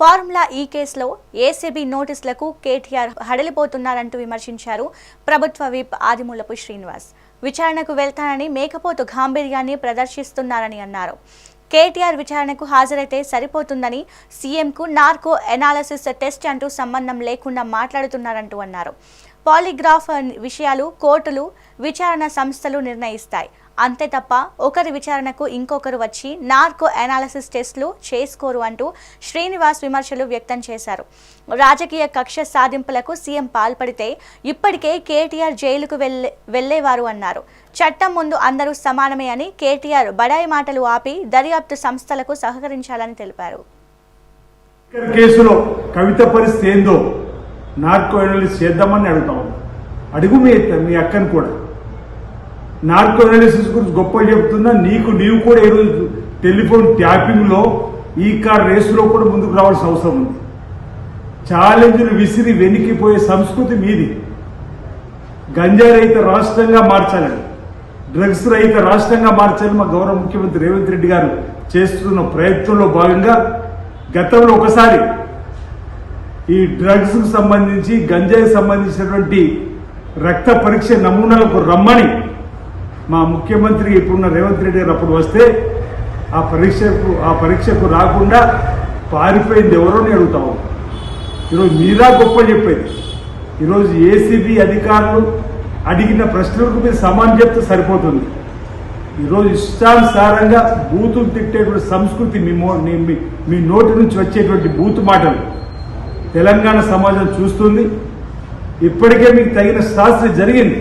Formula ఈ కేసులో ACB నోటీసులకు KTR హడలిపోతున్నారంటూ విమర్శించారు ప్రభుత్వ విప్ ఆదిమూలపు శ్రీనివాస్. విచారణకు వెళ్తానని మేకపోతు గాంభీర్యాన్ని ప్రదర్శిస్తున్నారని అన్నారు. కేటీఆర్ విచారణకు హాజరైతే సరిపోతుందని సీఎంకు నార్కో ఎనాలసిస్ టెస్ట్ అంటూ సంబంధం లేకుండా మాట్లాడుతున్నారంటూ అన్నారు. పాలిగ్రాఫ్ విషయాలు కోర్టులు విచారణ సంస్థలు నిర్ణయిస్తాయి. అంతే తప్ప ఒకరి విచారణకు ఇంకొకరు వచ్చి నార్కో అనాలసిస్ టెస్టులు చేసుకోరు అంటూ శ్రీనివాస్ విమర్శలు వ్యక్తం చేశారు. రాజకీయ కక్ష సాధింపులకు సీఎం పాల్పడితే ఇప్పటికే కేటీఆర్ జైలుకు వెళ్ళే వెళ్ళేవారు అన్నారు. చట్టం ముందు అందరూ సమానమే అని కేటీఆర్ బడాయి మాటలు ఆపి దర్యాప్తు సంస్థలకు సహకరించాలని తెలిపారు. కేసులో కవిత పరిస్థితి ఏందో? నార్కో ఎనాలిసిస్ చేద్దామని అడుగుతా ఉన్నా. అడుగు మీ మీ అక్కని కూడా. నార్కో ఎనాలిసిస్ గురించి గొప్ప చెప్తున్నా నీకు నీవు కూడా ఈరోజు టెలిఫోన్ ట్యాపింగ్లో ఈ కార్ రేసులో కూడా ముందుకు రావాల్సిన అవసరం ఉంది. ఛాలెంజ్ను విసిరి వెనికిపోయే సంస్కృతి మీది. గంజా రహిత రాష్ట్రంగా మార్చాలని డ్రగ్స్ రహిత రాష్ట్రంగా మార్చాలని మా గౌరవ ముఖ్యమంత్రి రేవంత్ రెడ్డి గారు చేస్తున్న ప్రయత్నంలో భాగంగా గతంలో ఒకసారి ఈ డ్రగ్స్కు సంబంధించి గంజాయి సంబంధించినటువంటి రక్త పరీక్ష నమూనాలకు రమ్మని మా ముఖ్యమంత్రి ఇప్పుడున్న రేవంత్ రెడ్డి గారు అప్పుడు వస్తే ఆ పరీక్షకు ఆ పరీక్షకు రాకుండా పారిపోయింది ఎవరో నేను అడుగుతాము ఈరోజు మీరా గొప్ప చెప్పేది. ఈరోజు ఏసీబీ అధికారులు అడిగిన ప్రశ్నలకు మీరు సమానం చెప్తే సరిపోతుంది. ఈరోజు ఇష్టానుసారంగా బూతులు తిట్టేటువంటి సంస్కృతి మీ- మీ- మీ నోటి నుంచి వచ్చేటువంటి బూతు మాటలు. తెలంగాణ సమాజం చూస్తుంది. ఇప్పటికే మీకు తగిన శాస్త్రి జరిగింది.